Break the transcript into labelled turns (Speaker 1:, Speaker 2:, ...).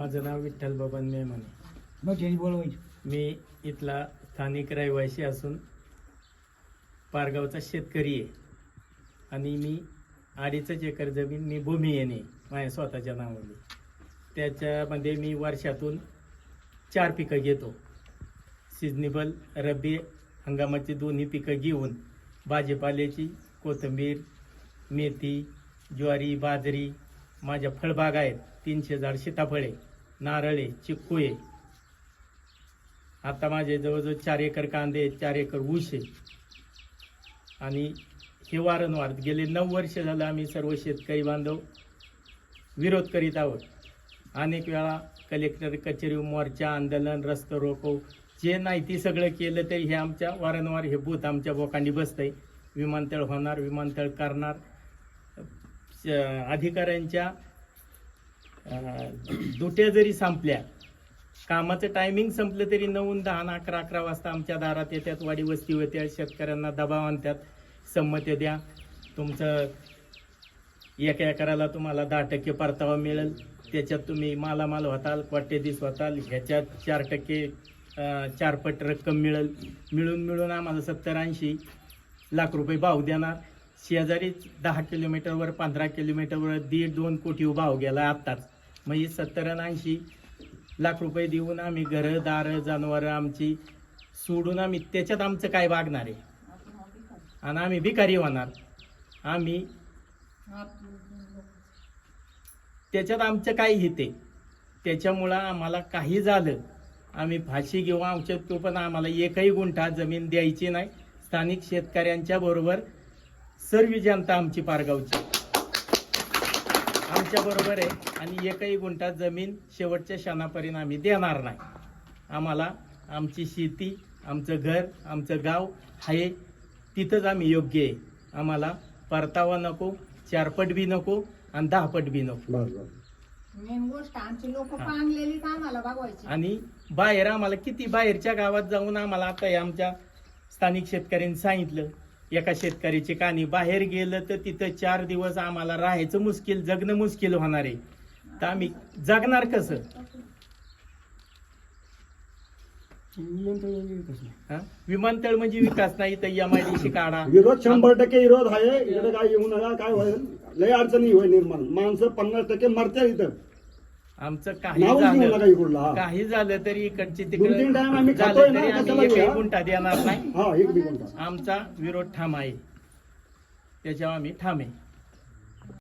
Speaker 1: माझं नाव विठ्ठल बबन मेमने
Speaker 2: मग बोलवायचं
Speaker 1: मी इथला स्थानिक रहिवासी असून पारगावचा शेतकरी आहे. आणि मी अडीचच एकर जमीन मी भूमी येणे माझ्या स्वतःच्या नावाने. त्याच्यामध्ये मी वर्षातून चार पिकं घेतो. सिजनेबल रब्बी हंगामाची दोन्ही पिकं घेऊन भाजीपाल्याची कोथिंबीर मेथी ज्वारी बाजरी माझ्या फळबाग आहेत. तीनशे झाड सीताफळे नारळे चिक्कू आहे आता माझे जवळजवळ चार एकर कांदे आहेत, चार एकर ऊस आहे आणि हे वारंवार गेले. नऊ वर्ष झालं आम्ही सर्व शेतकरी बांधव विरोध करीत आहोत. अनेक वेळा कलेक्टर कचेरी मोर्चा आंदोलन रस्त रोको जे नाही ते सगळं केलं तरी हे आमच्या वारंवार हे बूथ आमच्या बोकांडी बसतंय. विमानतळ होणार विमानतळ करणार. अधिकाऱ्यांच्या दुट्या जरी संपल्या कामाचं टायमिंग संपलं तरी नऊ दहा अकरा अकरा वाजता आमच्या दारात येतात वाडी वस्ती होत्या शेतकऱ्यांना दबाव आणतात संमती द्या. तुमचं एका एकराला तुम्हाला दहा टक्के परतावा मिळेल. त्याच्यात तुम्ही मालामाल होताल दिस होताल ह्याच्यात चार टक्के चारपट रक्कम मिळेल. मिळून मिळून आम्हाला सत्तर ऐंशी लाख रुपये भाव देणार. शेजारी दहा किलोमीटरवर पंधरा किलोमीटरवर दीड दोन कोटी भाव गेला आत्ताच. म्हणजे सत्तर ऐंशी लाख रुपये देऊन आम्ही घरं दारं जनावरं आमची सोडून आम्ही त्याच्यात आमचं काय वागणार आहे? आणि आम्ही भिकारी होणार. आम्ही त्याच्यात आमचं काय हिते त्याच्यामुळं आम्हाला काही झालं. आम्ही फाशी घेऊ आमच्या तो पण आम्हाला एकही गुंठा जमीन द्यायची नाही. स्थानिक शेतकऱ्यांच्या बरोबर सर्व जनता आमची पारगावची. आमच्या बरोबर आहे आणि एकही गुंठा जमीन शेवटच्या क्षणापर्यंत आम्ही देणार नाही. आम्हाला आमची शेती आमचं घर आमचं गाव आहे तिथंच आम्ही योग्य आहे. आम्हाला परतावा नको चारपट बी नको आणि दहापट बी नको.
Speaker 3: बस बस
Speaker 4: मेन गोष्ट आमची लोक. पांगलेलीच आम्हाला बघवायची.
Speaker 1: आणि बाहेर आम्हाला किती बाहेरच्या गावात जाऊन आम्हाला आता आमच्या स्थानिक शेतकऱ्यांनी सांगितलं एका शेतकऱ्याची कहाणी बाहेर गेलं तर तिथं चार दिवस आम्हाला राहायचं मुश्किल जगणं मुश्किल होणार आहे. तर आम्ही जगणार कसं?
Speaker 2: विमानतळ
Speaker 1: हा? म्हणजे विकास नाही तर एम आय डी सी काढा.
Speaker 3: विरोध शंभर टक्के विरोध आहे. इकडे काय येऊ नका काय होईल? लय अडचणी होईल निर्माण. माणसं पन्नास टक्के मरत्या इथं.
Speaker 1: आमचं काही झालं. काही झालं तरी इकडचे तिकडे झालं? गुंठा देणार नाही
Speaker 3: हा
Speaker 1: आमचा विरोध ठाम आहे त्याच्यावर आम्ही ठाम आहे